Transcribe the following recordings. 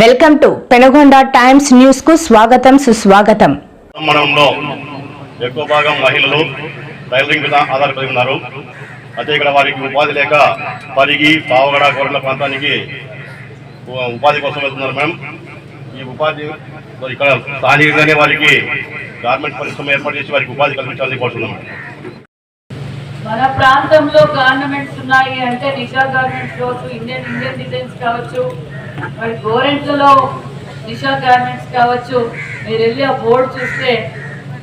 Welcome to Penagonda times న్యూస్కు స్వాగతం సుస్వాగతం. మనలో ఎక్కువ భాగం మహిళలు టైలరింగ్ మీద ఆధారపడి ఉన్నారు. అయితే ఇక్కడ వారికి ఉపాధి లేక పరిగి పావగడ గొర్రెల ప్రాంతానికి ఉపాధి కోసం వెళ్తున్నారు మేడం. ఈ ఉపాధి ఇక్కడ స్థానికంగానే వారికి గార్మెంట్ పరిశ్రమ ఏర్పాటు చేసి వారికి ఉపాధి కల్పించాలని కోరుతున్నాం. మన ప్రాంతంలో గార్మెంట్స్ ఉన్నాయి అంటే నిషా గార్మెంట్స్ కావచ్చు ఇండియన్ ఇండియన్ డిజైన్స్ కావచ్చు మరి గోరెంట్లలో నిషా గార్మెంట్స్ కావచ్చు మీరు వెళ్ళి ఆ బోర్డు చూస్తే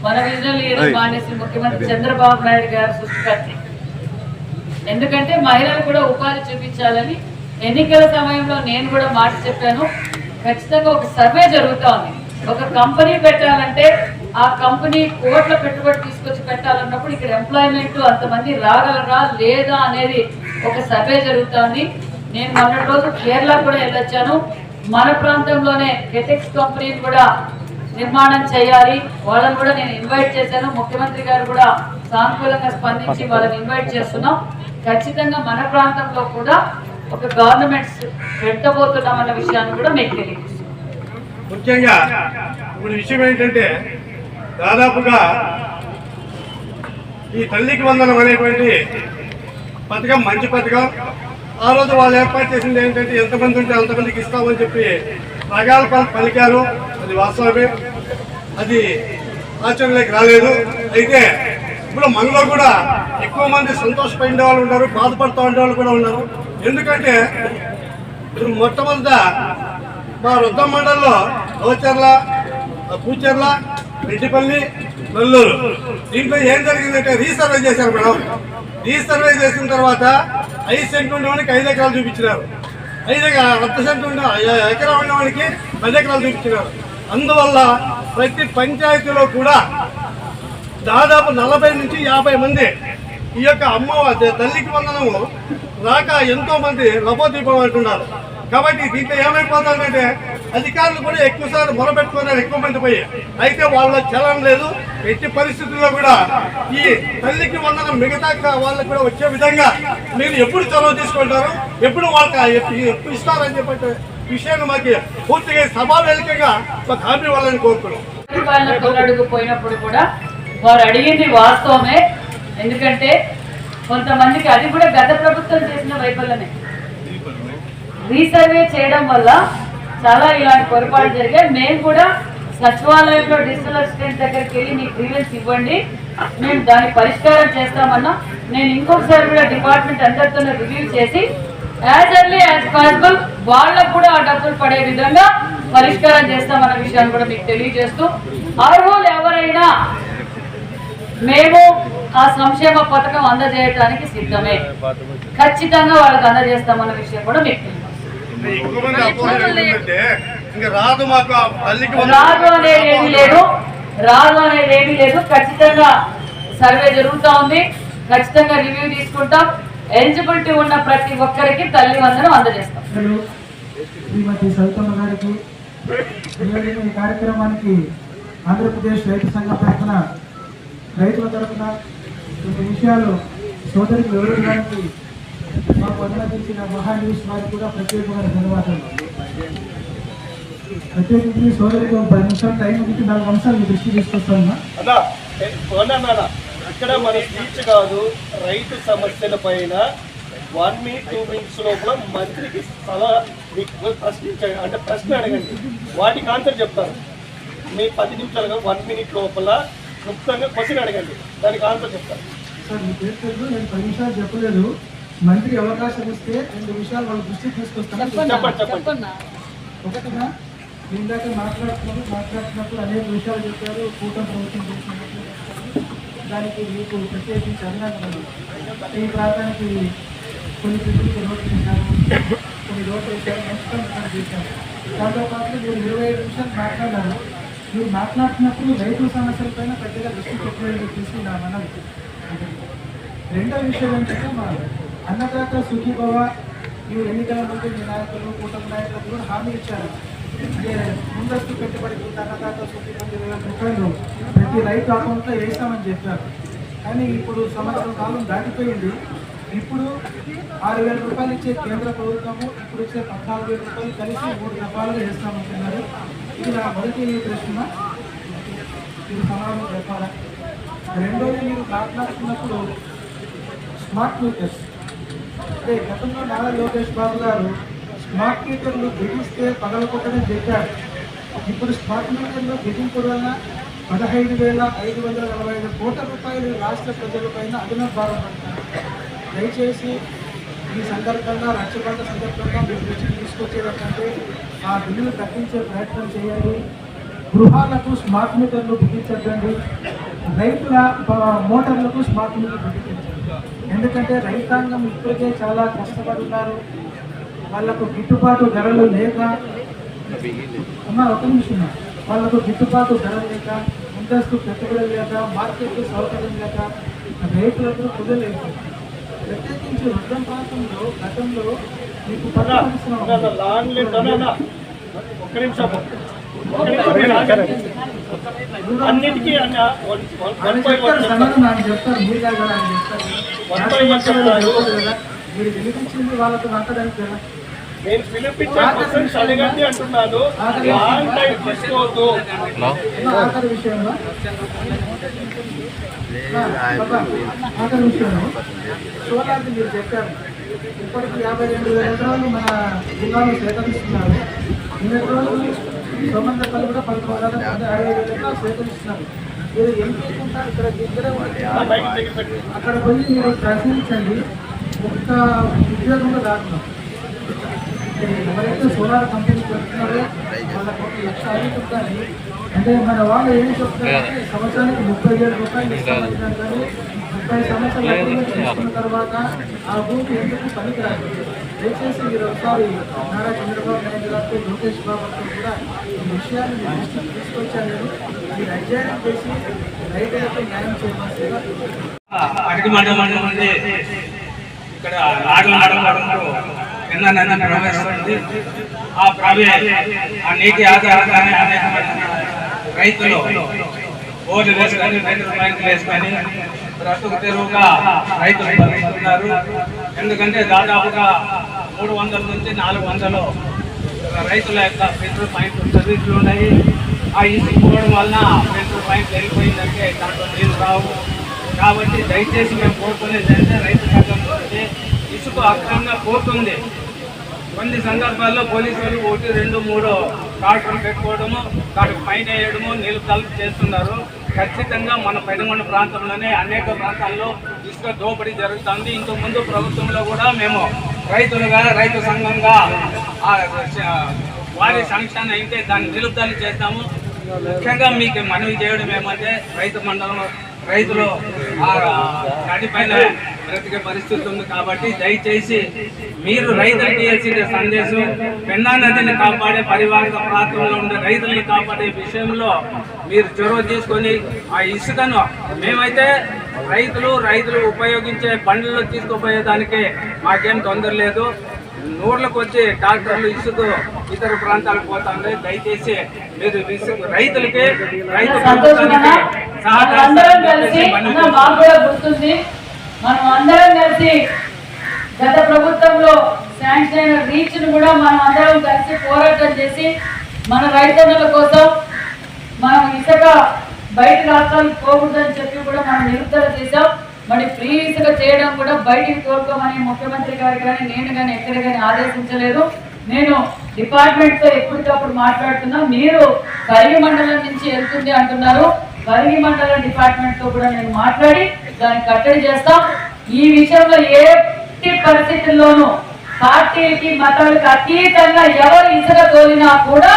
మన విజనల్ లీడర్ మానేసి ముఖ్యమంత్రి చంద్రబాబు నాయుడు గారు సృష్టికర్త. ఎందుకంటే మహిళలు కూడా ఉపాధి చూపించాలని ఎన్నికల సమయంలో నేను కూడా మాట చెప్పాను. ఖచ్చితంగా ఒక సర్వే జరుగుతా ఉంది. ఒక కంపెనీ పెట్టాలంటే ఆ కంపెనీ కోట్ల పెట్టుబడి తీసుకొచ్చి పెట్టాలన్నప్పుడు ఇక్కడ ఎంప్లాయ్మెంట్ అంతమంది రాగలరా లేదా అనేది ఒక సర్వే జరుగుతోంది నేను మొన్నటి రోజు కేరళ కూడా వెళ్ళొచ్చాను. మన ప్రాంతంలోనే కెటెక్స్ కంపెనీని కూడా నిర్మాణం చేయాలి. వాళ్ళని కూడా నేను ఇన్వైట్ చేశాను. ముఖ్యమంత్రి గారు కూడా సానుకూలంగా స్పందించి వాళ్ళని ఇన్వైట్ చేస్తున్నాం. ఖచ్చితంగా మన ప్రాంతంలో కూడా ఒక గవర్నమెంట్స్ పెట్టబోతున్నాం అన్న విషయాన్ని కూడా మీకు తెలియజేస్తున్నాం. ముఖ్యంగా ఇప్పుడు విషయం ఏంటంటే దాదాపుగా ఈ తల్లికి వందనం అనేటువంటి పథకం మంచి పథకం. ఆ రోజు వాళ్ళు ఏర్పాటు చేసింది ఏంటంటే ఎంతమంది ఉంటే అంతమందికి ఇస్తామని చెప్పి ప్రగాల్పాలు పలికారు. అది వాస్తవమే. అది ఆచరణలోకి రాలేదు. అయితే ఇప్పుడు మనలో కూడా ఎక్కువ మంది సంతోషపడిన వాళ్ళు ఉన్నారు బాధపడుతూ ఉండే వాళ్ళు కూడా ఉన్నారు. ఎందుకంటే ఇప్పుడు మొట్టమొదట మా వృద్ధ మండలంలో గోచర్ల పూచర్ల రెడ్డిపల్లి నెల్లూరు. దీంట్లో ఏం జరిగిందంటే రీసర్వే చేశారు మేడం. రీసర్వే చేసిన తర్వాత ఐదు సెంట్లు ఉండేవానికి ఐదు ఎకరాలు చూపించినారు. ఐదు ఎకరా- అర్ధ సెంట్లు ఉండే ఎకరా ఉండేవానికి పది ఎకరాలు చూపించినారు. అందువల్ల ప్రతి పంచాయతీలో కూడా దాదాపు నలభై నుంచి యాభై మంది ఈ యొక్క అమ్మవారి తల్లికి వందనము రాక ఎంతో మంది లభోదీపం అంటున్నారు. కాబట్టి దీంట్లో ఏమైపోతుందంటే అధికారులు కూడా ఎక్కువ సార్లు మొరపెట్టుకున్నారు ఎక్కువ మంది పోయి. అయితే వాళ్ళ చలం లేదు. ఎట్టి పరిస్థితుల్లో కూడా ఈ తల్లికి వందనం మిగతా వాళ్ళకి కూడా వచ్చే విధంగా మీరు ఎప్పుడు చొరవ తీసుకుంటారు? ఎప్పుడు వాళ్ళకి ఎప్పు- ఎప్పుడు ఇస్తారని చెప్పే విషయాన్ని మాకు పూర్తిగా సభా ఒక హామీ వాళ్ళని కోరుకున్నాం పోయినప్పుడు కూడా వారు అడిగింది వాస్తవమే. ఎందుకంటే కొంతమందికి అది కూడా గత ప్రభుత్వం చేసిన వైఫల్యమే. రీసర్వే చేయడం వల్ల చాలా ఇలాంటి పొరపాటు జరిగాయి. మేము కూడా సచివాలయంలో డిజిటల్ అసిస్టెంట్ దగ్గరికి వెళ్ళి మీ గ్రీవెన్స్ ఇవ్వండి. మేము దాని పరిష్కారం చేస్తామన్నా నేను ఇంకొకసారి కూడా డిపార్ట్మెంట్ అందరితో రివ్యూ చేసి యాజ్ ఎర్లీ యాజ్ పాసిబుల్ వాళ్ళకు కూడా ఆ డబ్బులు పడే విధంగా పరిష్కారం చేస్తామన్న విషయాన్ని కూడా మీకు తెలియజేస్తూ అర్హులు ఎవరైనా మేము ఆ సంక్షేమ పథకం అందజేయడానికి సిద్ధమే. ఖచ్చితంగా వాళ్ళకి అందజేస్తామన్న విషయం కూడా మీకు ఎక్కువ మంది అపోహలు ఏంటంటే ఇంకా రాదు మాకు తల్లికి. రాదు అనేది ఏమీ లేదు. రాదు. అనేది ఏమీ లేదు. ఖచ్చితంగా సర్వే జరుగుతూ ఉంది. ఖచ్చితంగా రివ్యూ తీసుకుంటాం. ఎలిజిబిలిటీ ఉన్న ప్రతి ఒక్కరికి తల్లి వందనం అందజేస్తాం. పెద్దలు శ్రీమతి సవితమ్మ గారికి ఈ కార్యక్రమానికి ఆంధ్రప్రదేశ్ రైతు సంఘం తరఫున రైతుల తరఫున కొన్ని విషయాలు సోదరికి వివరించడానికి మాకు అనుమతించిన మహా న్యూస్ వారికి కూడా ప్రత్యేకమైన ధన్యవాదాలు. ప్రత్యేకించి సోదరికి ఒక పది నిమిషాలు టైం ఇచ్చి నాలుగు అంశాలు మీ దృష్టి తీసుకొస్తాను ఇక్కడ మన స్పీచ్ కాదు రైతు సమస్యల పైన వన్ మినిట్ టూ మినిట్స్ లోపల మంత్రికి సలహా మీకు ప్రశ్నించండి అంటే ప్రశ్న అడగండి. వాటికి ఆన్సర్ చెప్తారు మీ పది నిమిషాలుగా వన్ మినిట్ లోపల క్లుప్తంగా క్వశ్చన్ అడగండి. దానికి ఆన్సర్ చెప్తారు సార్ మీ పేరు తెలుసు నేను పది నిమిషాలు చెప్పలేదు. మంత్రి అవకాశం ఇస్తే రెండు విషయాలు వాళ్ళ దృష్టికి తీసుకొస్తాను. ఒకటిగా ఇందాక మాట్లాడుతున్నప్పుడు మాట్లాడుతున్నప్పుడు అనేక విషయాలు చెప్పారు. కూటమి ప్రభుత్వం దానికి మీకు ప్రత్యేకించి అభినందనలు. ఈ ప్రాంతానికి కొన్ని ప్రజలకు రోడ్లు చేశారు. కొన్ని రోడ్లు వేశారు మంచి చేశారు. దాంతో పాటు మీరు ఇరవై ఐదు నిమిషాలు మాట్లాడారు. మీరు మాట్లాడుతున్నప్పుడు రైతు సమస్యలపైన పెద్దగా దృష్టి పెట్టలేదు మనం రెండో విషయం ఏంటంటే మా అన్నదాత సుఖీభవ. ఈ ఎన్నికల ముందు మీ నాయకులు కూటమి నాయకులు కూడా హామీ ఇచ్చారు. ముందస్తు పెట్టుబడి కింద అన్నదాత సుఖీభవ ఇరవై వేల రూపాయలు ప్రతి రైతు అకౌంట్లో వేస్తామని చెప్పారు. కానీ ఇప్పుడు సంవత్సరం కాలం దాటిపోయింది. ఇప్పుడు ఆరు వేల రూపాయలు ఇచ్చే కేంద్ర ప్రభుత్వము ఇప్పుడు ఇచ్చే పద్నాలుగు వేల రూపాయలు కలిసి మూడు దఫాలుగా వేస్తామంటున్నారు. ఇది నా మొదటి ప్రశ్న. ఇది సమాధానం చెప్పాలా? రెండోది మీరు మాట్లాడుతున్నప్పుడు స్మార్ట్ మీటర్స్. అంటే గతంలో నారా లోకేష్ బాబు గారు స్మార్ట్ మీటర్లు బిగిస్తే పగలకొట్టడం చెప్పారు. ఇప్పుడు స్మార్ట్ మీటర్లు బిగించడం వల్ల పదహైదు వేల ఐదు వందల నలభై ఐదు కోట్ల రూపాయలు రాష్ట్ర ప్రజలపైన అదన భారం పడతారు దయచేసి ఈ సందర్భంగా రక్షబంధ సందర్భంగా మీరు దృష్టికి తీసుకొచ్చేటంటే ఆ బిల్లులు తగ్గించే ప్రయత్నం చేయండి గృహాలకు స్మార్ట్ మీటర్లు బిగించండి రైతుల మోటార్లకు స్మార్ట్ మీటర్లు బిగించండి ఎందుకంటే రైతాంగం ఇప్పటికే చాలా కష్టపడుతున్నారు. వాళ్ళకు గిట్టుబాటు ధరలు లేక అమ్మా ఒక నిమిషం. వాళ్ళకు గిట్టుబాటు ధరలు లేక ముందస్తు పెట్టుబడులు లేక మార్కెట్ సౌకర్యం లేక రైతులకు కుదరలేదు ప్రత్యేకించి రుద్రం ప్రాంతంలో గతంలో మీకు ఒక్క నిమిషం ఒక్క నిమిషం మీరు ఆగండి. అన్నిటికీ అన్న వన్ బై వన్ చెప్తారు నేను పిలిపించే క్వశ్చన్స్ అడగండి అంటున్నాను. లాంగ్ టైం తీసుకోవద్దు. ఆఖరి విషయంలో మీరు చెప్పారు. ఇప్పటికి యాభై రెండు వేల ఎకరాలు మన జిల్లాలో సేకరిస్తున్నారు. ఇన్ని రోజులు కూడా అరవై వేల సేకరిస్తున్నారు. మీరు ఏం చేసుకుంటారు ఇక్కడ దగ్గర అక్కడ పోయి మీరు ప్రశ్నించండి. ఒక్క ఉద్యోగం కూడా ఎవరైతే సోలార్ కంపెనీ పెడుతున్నారో వాళ్ళకి ఒక లక్ష అంటే మన వాళ్ళు ఏం చెప్తారంటే సంవత్సరానికి ముప్పై వేల రూపాయలు ఇస్తామంటున్నారు కానీ ముప్పై సంవత్సరాలు తర్వాత ఆ భూమి ఎందుకు పనికిరాదు? దయచేసి మీరు ఒకసారి నారా చంద్రబాబు నాయుడు గారితో లోకేష్ బాబుతో కూడా ఈ విషయాన్ని మీ దృష్టికి తీసుకొచ్చాను మీరు అధ్యయనం చేసి రైతులతో న్యాయం చేయవలసిందిగా అడిగి మండలం నుండి ఇక్కడ నాగల ఆడవాడంలో చిన్న నది ప్రవేశిస్తుంది ఆ ప్రవే ఆ నీటి ఆధారంగానే అనేకమైన రైతులు బోర్లు వేసుకొని రైతులు బ్యాంకులు వేసుకొని బ్రతుకు తెరువుగా రైతులు బతుకుతున్నారు ఎందుకంటే దాదాపుగా మూడు వందల నుంచి నాలుగు వందలు రైతుల యొక్క పెట్రోల్ పాయింట్ సర్వీసులు ఉన్నాయి. ఆ ఇసుక పోవడం వలన పెట్రోల్ పాయింట్ వెళ్ళిపోయిందంటే దాంట్లో నీళ్ళు రావు. కాబట్టి దయచేసి మేము కోరుకునేది అంటే రైతు సంఘంలో ఇసుక అక్రమంగా పోతుంది కొన్ని సందర్భాల్లో పోలీసులు ఒకటి రెండు మూడు కార్డులు పెట్టుకోవడము దానికి పైన వేయడము నీళ్ళు తలుపు చేస్తున్నారు. ఖచ్చితంగా మన పెనుగొండ ప్రాంతంలోనే అనేక ప్రాంతాల్లో ఇసుక దోపిడీ జరుగుతుంది. ఇంతకు ముందు ప్రభుత్వంలో కూడా మేము రైతులుగా రైతు సంఘంగా వారి సంక్షాన్ని అయితే దాన్ని నిలుపుదల చేస్తాము. ముఖ్యంగా మీకు మనవి చేయడం ఏమంటే రైతు మండలం రైతులు ఆ బ్రతికే పరిస్థితి ఉంది కాబట్టి దయచేసి మీరు రైతులకు ఇవ్వాల్సిన సందేశం పెన్నా నదిని కాపాడే పరివారిక ప్రాంతంలో ఉండే రైతుల్ని కాపాడే విషయంలో మీరు చొరవ తీసుకొని ఆ ఇసుకను మేమైతే రైతులు రైతులు ఉపయోగించే బండ్లలో తీసుకుపోయేదానికి మాకేం తొందర లేదు. నూర్లకు వచ్చి డాక్టర్లు ఇసుక ఇతర ప్రాంతాలకు పోతాండే దయచేసి మీరు ఇసుక రైతులకి రైతు. ప్రభుత్వానికి మనం అందరం కలిసి గత ప్రభుత్వంలో శాంక్షన్ అయిన రీచ్ను కూడా మనం అందరం కలిసి పోరాటం చేసి మన రైతన్నుల కోసం మనం ఇసుక బయట రాష్ట్రాలకు పోకూడదని చెప్పి కూడా మనం నిరుద్ధర చేశాం. మరి ఫ్రీ ఇసుక చేయడం కూడా బయటికి కోరుకోమని ముఖ్యమంత్రి గారు కానీ నేను కానీ ఎక్కడ కానీ ఆదేశించలేదు. నేను డిపార్ట్మెంట్తో ఎప్పటికప్పుడు మాట్లాడుతున్నా. మీరు కరిగి మండలం నుంచి వెళ్తుంది అంటున్నారు. కరిగి మండలం డిపార్ట్మెంట్తో కూడా నేను మాట్లాడి దాన్ని కట్టడి చేస్తాం. ఈ విషయంలో ఏ పరిస్థితుల్లోనూ పార్టీలకి మతాలకు అతీతంగా ఎవరు ఇసుక తోలినా కూడా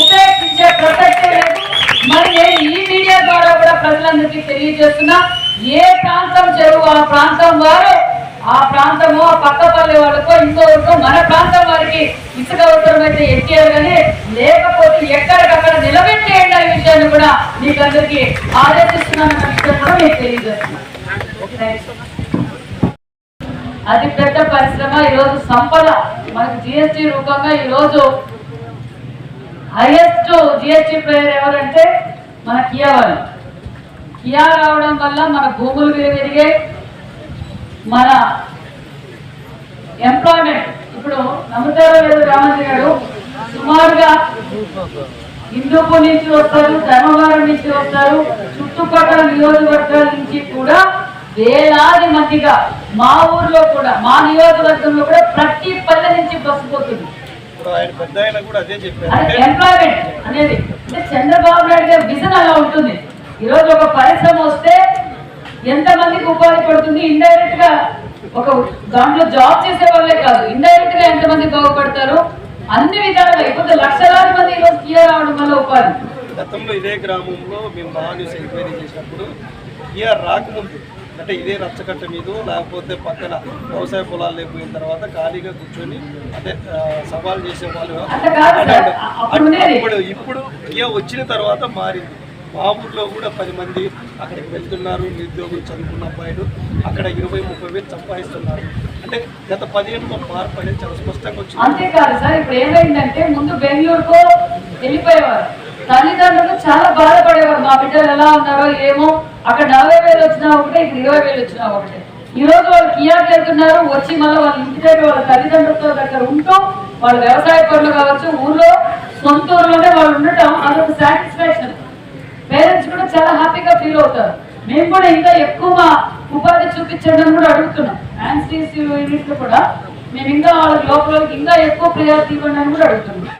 ఉపేక్షించే ప్రసక్తే లేదు. మరి నేను ఈ మీడియా ద్వారా కూడా ప్రజలందరికీ తెలియజేస్తున్నా ఏ ప్రాంతం చెరువు ఆ ప్రాంతం వారు ఆ ప్రాంతము ఆ పక్క పల్లె వాళ్ళకో ఇంకొకరికో మన ప్రాంతం వారికి ఇసుక అవసరమైతే ఎక్కారు కానీ లేకపోతే ఎక్కడికక్కడ నిలబెట్టేయండి అనే విషయాన్ని కూడా మీకు అందరికీ ఆదేశిస్తున్నాను విషయం కూడా మీకు తెలియజేస్తున్నాను అది అతి పెద్ద పరిశ్రమ. ఈరోజు సంపద మనకు జిఎస్టి రూపంగా ఈరోజు హైయెస్ట్ జిఎస్టి ప్లేయర్ ఎవరంటే మన కియా వాళ్ళు. కియా రావడం వల్ల మన భూములు పెరిగాయి. మన ఎంప్లాయ్మెంట్ ఇప్పుడు నమ్ముతారో లేదో గారు సుమారుగా హిందూపూర్ నుంచి వస్తారు ధర్మవరం నుంచి వస్తారు చుట్టుపక్కల నియోజకవర్గాల నుంచి కూడా వేలాది మందిగా మా ఊర్లో కూడా మా నియోజకవర్గంలో కూడా ప్రతి పల్లె నుంచి బస్సు పోతుంది. ఎంప్లాయ్మెంట్ అనేది. అంటే చంద్రబాబు నాయుడు గారి విజన్ అలా ఉంటుంది. ఈరోజు ఒక పరిశ్రమ వస్తే ఎంత మందికి ఉపాధి పడుతుంది? ఇండైరెక్ట్గా ఒక దాంట్లో జాబ్ చేసే వాళ్ళే కాదు ఇండైరెక్ట్గా ఎంత మంది బాగుపడతారు? అన్ని విధాలుగా. ఇప్పుడు లక్షలాది మంది ఈరోజు క్లియర్ అవడం వల్ల ఉపాధి. గతంలో ఇదే గ్రామంలో మేము మహాన్యూస్ ఎంక్వైరీ చేసినప్పుడు ఇయర్ రాకముందు అంటే ఇదే రచ్చకట్ట మీద లేకపోతే పక్కన వ్యవసాయ పొలాలు లేకపోయిన తర్వాత ఖాళీగా కూర్చొని అంటే సవాల్ చేసే వాళ్ళు అట్లా కాదు సార్. అప్పుడు ఉండేది. ఇప్పుడు ఇప్పుడు ఇయర్ వచ్చిన తర్వాత మారింది. మా ఊర్లో కూడా పది మంది అక్కడికి వెళ్తున్నారు నిరుద్యోగులు చదువుకున్న అబ్బాయిలు. అక్కడ ఇరవై ముప్పై వేలు సంపాదిస్తున్నారు. అంటే గత పదిహేనులో మార్పు అనేది చాలా స్పష్టంగా వచ్చింది. అంతేకాదు సార్. ఇప్పుడు ఏమైందంటే ముందు బెంగళూరుకో వెళ్ళిపోయేవారు. తల్లిదండ్రులు చాలా బాధపడేవారు. మా బిడ్డలు ఎలా ఉన్నారో ఏమో అక్కడ నలభై వేలు వచ్చినా ఒకటే ఇక్కడ ఇరవై వేలు వచ్చినా ఒకటే. ఈ రోజు వాళ్ళు కియాకి వెళ్తున్నారు వచ్చి మళ్ళీ వాళ్ళ ఇంటి దగ్గర వాళ్ళ తల్లిదండ్రులతో దగ్గర ఉంటూ వాళ్ళ వ్యవసాయ పనులు కావచ్చు ఊర్లో సొంత ఊర్లోనే వాళ్ళు ఉండటం అదొక సాటిస్ఫాక్షన్ పేరెంట్స్ కూడా చాలా హ్యాపీగా ఫీల్ అవుతారు. మేము కూడా ఇంకా ఎక్కువ మా ఉపాధి చూపించండి అని కూడా అడుగుతున్నాం. యాన్సీసీ యూనిట్లు కూడా మేము ఇంకా వాళ్ళకి లోపలకి ఇంకా ఎక్కువ ప్రయారిటీ ఇవ్వండి అని కూడా అడుగుతున్నాం.